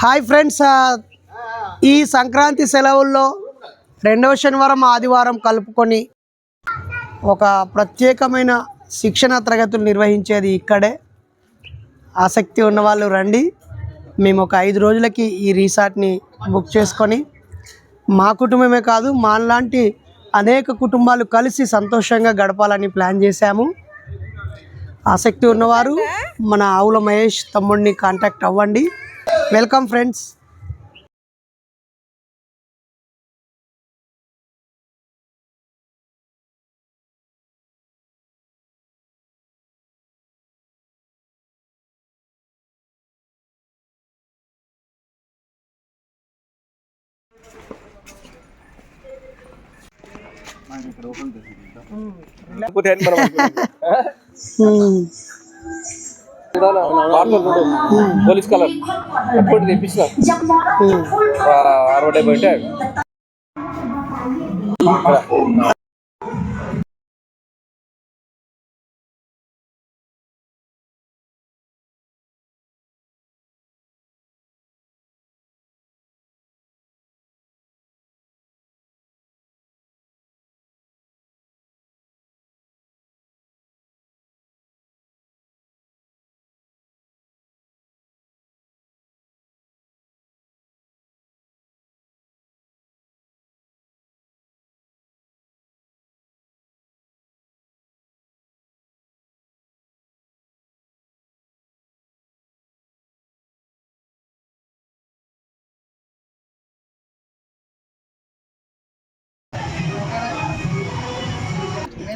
Hi friends ఈ సంక్రాంతి సెలవుల్లో రెండవ శనివారం ఆదివారం కలుపుకొని ఒక ప్రత్యేకమైన శిక్షణ తరగతులు నిర్వహించేది ఇక్కడే. ఆసక్తి ఉన్న వాళ్ళు రండి. మేము ఒక ఐదు రోజులకి ఈ రీసార్ట్ని బుక్ చేసుకొని మా కుటుంబమే కాదు మాలాంటి అనేక కుటుంబాలు కలిసి సంతోషంగా గడపాలని ప్లాన్ చేశాము. ఆసక్తి ఉన్నవారు మన ఆవుల మహేష్ తమ్ముడిని కాంటాక్ట్ అవ్వండి. వెల్కమ్ ఫ్రెండ్స్ పోలీస్ కలర్ ఎప్పుడు తెప్పించిన అరవై డెబ్బై అంటే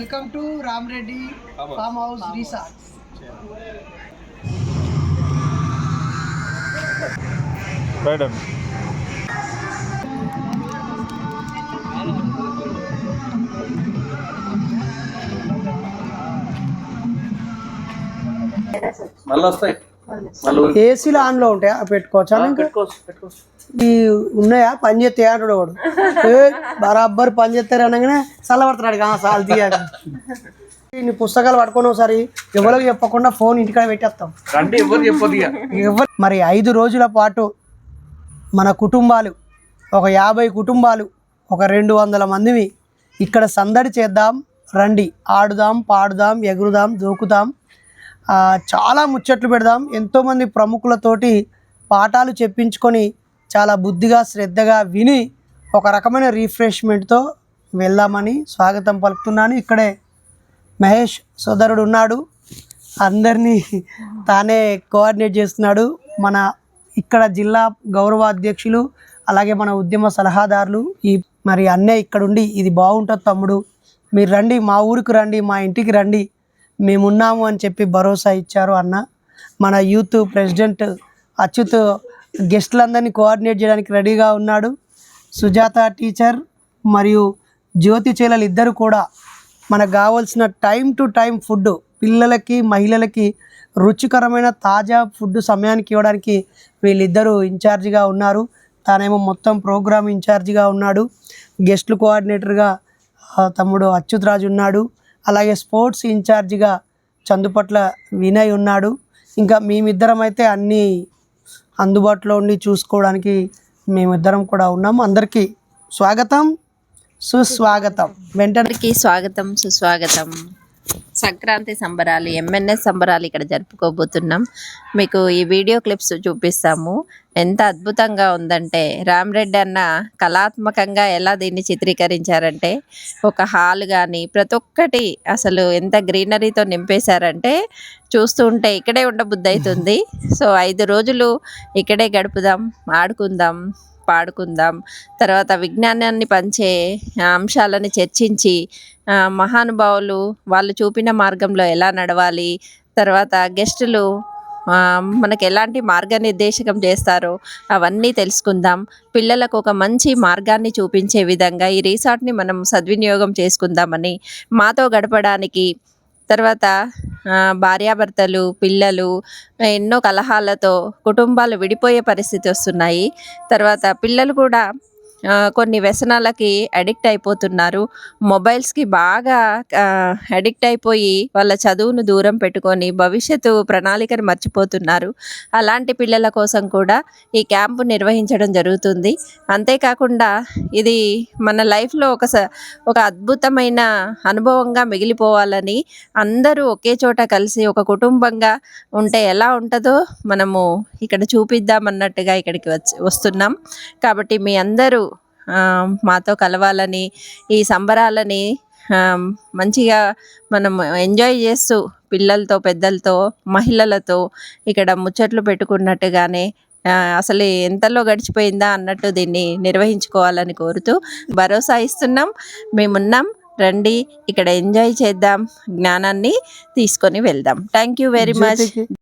welcome to Ramareddy farm house resorts madam మళ్ళీ వస్తాయి మళ్ళీ ఏసీలు ఆన్లో ఉంటాయా పెట్టుకోవచ్చా ఇంకా పెట్టుకోవచ్చు పెట్టుకోవచ్చు ఈ ఉన్నాయా? పని చేస్తే ఆడు వాడు. బరాబర్ పని చేస్తారు అనగానే చల్లబడతాడు కదా సాల్ తీయాలి ఇన్ని పుస్తకాలు పట్టుకొని ఒకసారి ఎవరికి చెప్పకుండా ఫోన్ ఇంటికాడ పెట్టేస్తాం. ఎవరు మరి ఐదు రోజుల పాటు మన కుటుంబాలు ఒక యాభై కుటుంబాలు ఒక రెండు వందల మందివి ఇక్కడ సందడి చేద్దాం రండి. ఆడుదాం పాడుదాం ఎగురుదాం దూకుదాం. చాలా ముచ్చట్లు పెడదాం. ఎంతోమంది ప్రముఖులతోటి పాఠాలు చెప్పించుకొని చాలా బుద్ధిగా శ్రద్ధగా విని ఒక రకమైన రీఫ్రెష్మెంట్తో వెళ్దామని స్వాగతం పలుకుతున్నాను. ఇక్కడే మహేష్ సోదరుడు ఉన్నాడు. అందరినీ తానే కోఆర్డినేట్ చేస్తున్నాడు. మన ఇక్కడ జిల్లా గౌరవ అధ్యక్షులు అలాగే మన ఉద్యమ సలహాదారులు ఈ మరి అన్నే ఇక్కడుండి ఇది బాగుంటుంది తమ్ముడు. మీరు రండి మా ఊరికి రండి మా ఇంటికి రండి. మేమున్నాము అని చెప్పి భరోసా ఇచ్చారు అన్న. మన యూత్ ప్రెసిడెంట్ అచ్యుత్ గెస్ట్లందరినీ కోఆర్డినేట్ చేయడానికి రెడీగా ఉన్నాడు. సుజాత టీచర్ మరియు జ్యోతి చేలలు ఇద్దరు కూడా మనకు కావాల్సిన టైం టు టైం ఫుడ్ పిల్లలకి మహిళలకి రుచికరమైన తాజా ఫుడ్ సమయానికి ఇవ్వడానికి వీళ్ళిద్దరూ ఇన్ఛార్జిగా ఉన్నారు. తానేమో మొత్తం ప్రోగ్రామ్ ఇన్ఛార్జిగా ఉన్నాడు. గెస్ట్లు కోఆర్డినేటర్గా తమ్ముడు అచ్యుతరాజు ఉన్నాడు. అలాగే స్పోర్ట్స్ ఇన్ఛార్జిగా చందుపట్ల వినయ్ ఉన్నాడు. ఇంకా మేమిద్దరం అయితే అన్నీ అందుబాటులో ఉండి చూసుకోవడానికి మేమిద్దరం కూడా ఉన్నాము అందరికీ స్వాగతం సుస్వాగతం. వెంటనే స్వాగతం సుస్వాగతం. సంక్రాంతి సంబరాలు ఎంఎన్ఎస్ సంబరాలు ఇక్కడ జరుపుకోబోతున్నాం. మీకు ఈ వీడియో క్లిప్స్ చూపిస్తాము. ఎంత అద్భుతంగా ఉందంటే రామరెడ్డి అన్న కళాత్మకంగా ఎలా దీన్ని చిత్రీకరించారంటే ఒక హాల్ కానీ ప్రతి ఒక్కటి అసలు ఎంత గ్రీనరీతో నింపేశారంటే చూస్తూ ఉంటే ఇక్కడే ఉండబుద్ధి అవుతుంది సో ఐదు రోజులు ఇక్కడే గడుపుదాం ఆడుకుందాం పాడుకుందాం. తర్వాత విజ్ఞానాన్ని పంచే అంశాలను చర్చించి మహానుభావులు వాళ్ళు చూపిన మార్గంలో ఎలా నడవాలి తర్వాత గెస్టులు మనకు ఎలాంటి మార్గనిర్దేశకం చేస్తారో అవన్నీ తెలుసుకుందాం. పిల్లలకు ఒక మంచి మార్గాన్ని చూపించే విధంగా ఈ రిసార్ట్ని మనం సద్వినియోగం చేసుకుందామని మాతో గడపడానికి. తర్వాత భార్యాభర్తలు పిల్లలు ఎన్నో కలహాలతో కుటుంబాలు విడిపోయే పరిస్థితి వస్తున్నాయి. తర్వాత పిల్లలు కూడా కొన్ని వ్యసనాలకి అడిక్ట్ అయిపోతున్నారు. మొబైల్స్కి బాగా అడిక్ట్ అయిపోయి వాళ్ళ చదువును దూరం పెట్టుకొని భవిష్యత్తు ప్రణాళికను మర్చిపోతున్నారు. అలాంటి పిల్లల కోసం కూడా ఈ క్యాంపు నిర్వహించడం జరుగుతుంది. అంతేకాకుండా ఇది మన లైఫ్లో ఒక స- ఒక అద్భుతమైన అనుభవంగా మిగిలిపోవాలని అందరూ ఒకే చోట కలిసి ఒక కుటుంబంగా ఉంటే ఎలా ఉంటుందో మనము ఇక్కడ చూపిద్దామన్నట్టుగా ఇక్కడికి వచ్చి వస్తున్నాం. కాబట్టి మీ అందరూ మాతో కలవాలని ఈ సంబరాలని మంచిగా మనం ఎంజాయ్ చేస్తూ పిల్లలతో పెద్దలతో మహిళలతో ఇక్కడ ముచ్చట్లు పెట్టుకున్నట్టుగానే అసలు ఎంతలో గడిచిపోయిందా అన్నట్టు దీన్ని నిర్వహించుకోవాలని కోరుతూ భరోసా ఇస్తున్నాం. మేమున్నాం. రండి ఇక్కడ ఎంజాయ్ చేద్దాం జ్ఞానాన్ని తీసుకొని వెళ్దాం. Thank you very much